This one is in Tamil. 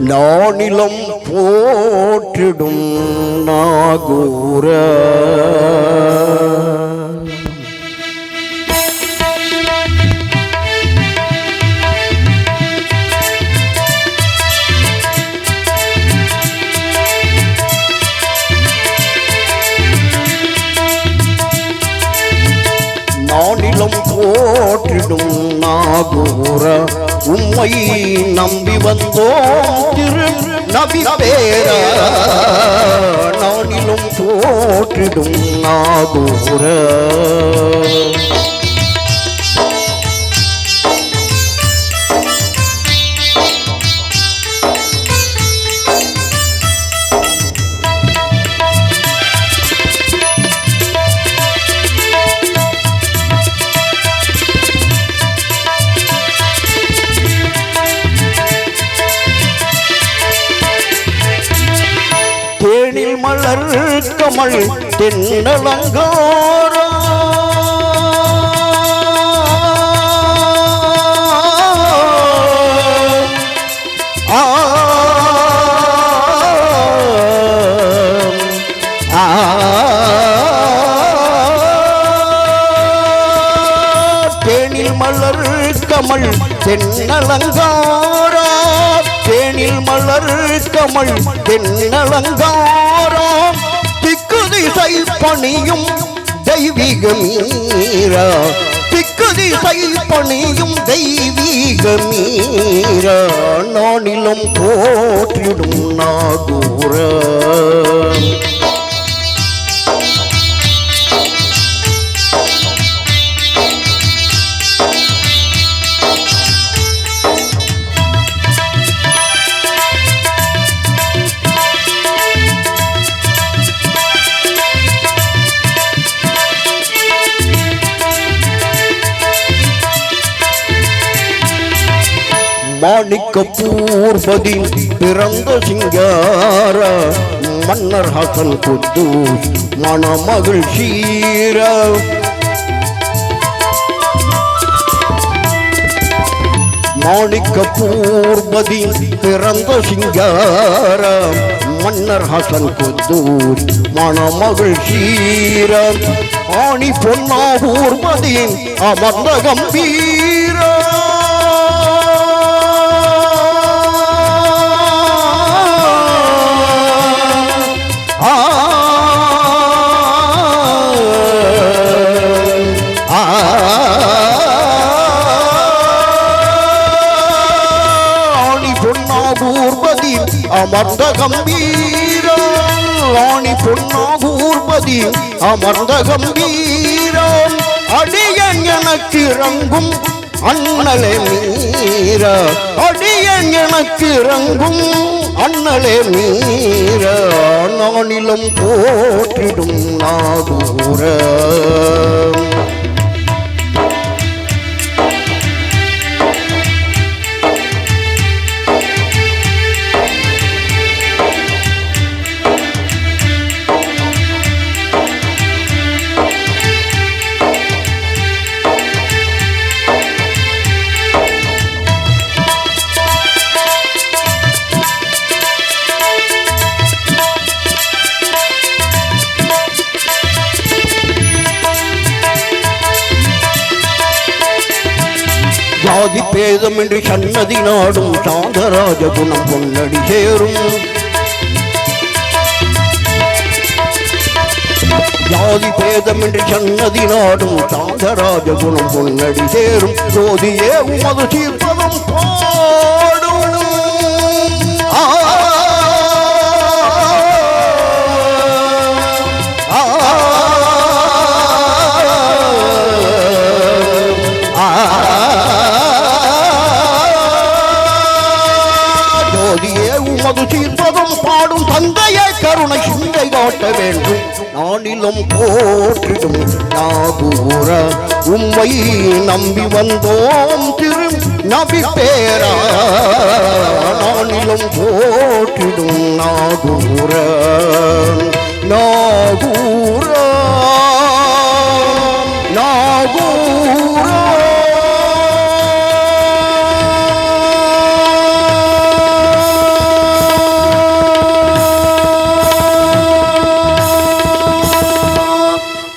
நானிலம் போற்றிடும் நாகூர. நானிலம் போற்றிடும் நாகூர. உம்மை நம்பி வந்தோம். திரு நபி பேர நானிலும் போற்றிடும் நாகூர கமல் தென்னலங்கார? தேனில் மலர் கமல் தென்னலங்காரா? தேனில் மலர் கமல் தென்னலங்காரா? திசை பணியும் தெய்வீகமீரா. திக்கு திசை பணியும் தெய்வீகமீரா. நானிலும் போற்றிடும் நாகூரா. மாணிக்க பூர்பதி பிறந்த சிங்கார மன்னர் ஹசன் குத்து மணமகள் ஷீர. மாணிக்க பூர்பதி பிறந்த சிங்கார மன்னர் ஹசன் குத்தூர் மணமகள் ஷீர. ஆணி பொன்னா பூர்பதி அமர்ந்த கம்பீர் அமர்ந்த கம்பீரம் ராணி பொன்னாகூர்பதி அமர்ந்த கம்பீரம் அடியன் எனக்கு இறங்கும் அண்ணலே மீர அடியன் எனக்கு இறங்கும் அண்ணலே மீர நானிலும் போற்றிடும் நாகூரா ஜாதி பேதமின்றி சன்னதி நாடும் சாந்தராஜ குணம் பொன்னடி சேரும். ஜாதி பேதமின்றி சன்னதி நாடும் சாந்தராஜ குணம் பொன்னடி சேரும். ஜோதியே உமது சீர்பதம் பாடும். கருணை சிந்தை காட்ட வேண்டும் நானிலும் போற்றிடும் நாகூர உம்மை நம்பி வந்தோம் திரு நபி பேரா நானிலும் போற்றிடும் நாகூர நாகூரா.